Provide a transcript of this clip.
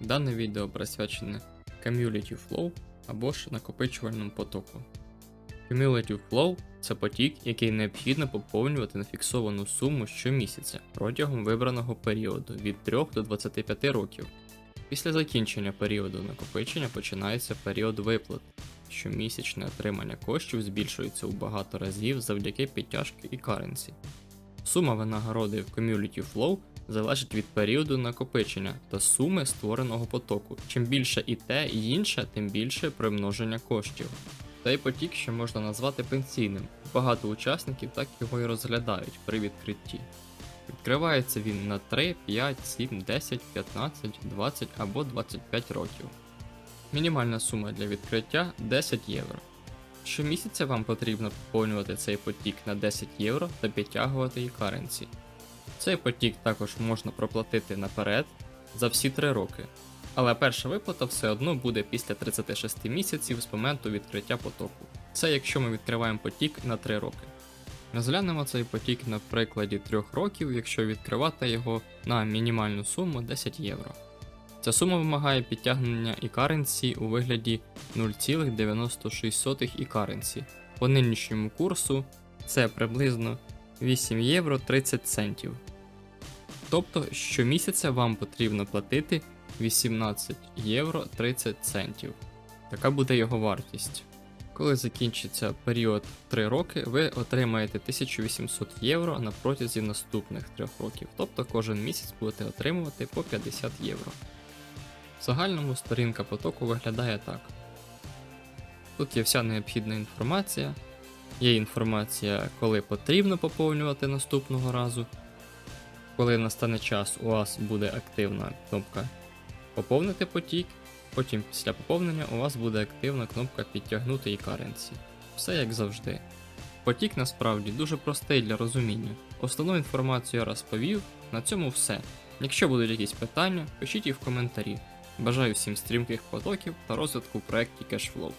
Дане відео присвячене Cumulative Flow або ж накопичувальному потоку. Cumulative Flow це потік, який необхідно поповнювати на фіксовану суму щомісяця протягом вибраного періоду від 3 до 25 років. Після закінчення періоду накопичення починається період виплат. Щомісячне отримання коштів збільшується у багато разів завдяки підтяжки і каренсі. Сума винагороди в Community Flow залежить від періоду накопичення та суми створеного потоку. Чим більше і те, і інше, тим більше примноження коштів. Цей потік ще можна назвати пенсійним. Багато учасників так його і розглядають при відкритті. Відкривається він на 3, 5, 7, 10, 15, 20 або 25 років. Мінімальна сума для відкриття 10 євро. Щомісяця вам потрібно поповнювати цей потік на 10 євро та підтягувати і каренсі. Цей потік також можна проплатити наперед за всі 3 роки, але перша виплата все одно буде після 36 місяців з моменту відкриття потоку. Це якщо ми відкриваємо потік на 3 роки. Розглянемо цей потік на прикладі 3 років, якщо відкривати його на мінімальну суму 10 євро. Ця сума вимагає підтягнення і каренсі у вигляді 0,96 і каренсі. По нинішньому курсу це приблизно 8 євро 30 центів. Тобто щомісяця вам потрібно платити 18 євро 30 центів. Така буде його вартість. Коли закінчиться період 3 роки, ви отримаєте 1800 євро на протязі наступних 3 років, тобто кожен місяць будете отримувати по 50 євро. Загальному сторінка потоку виглядає так. Тут є вся необхідна інформація. Є інформація, коли потрібно поповнювати наступного разу. Коли настане час, у вас буде активна кнопка Поповнити потік. Потім після поповнення у вас буде активна кнопка Підтягнути і каренсі. Все як завжди. Потік насправді дуже простий для розуміння. Основну інформацію я розповів, на цьому все. Якщо будуть якісь питання, пишіть їх в коментарі. Бажаю всім стрімких потоків та розвитку в проєкті Cashflow.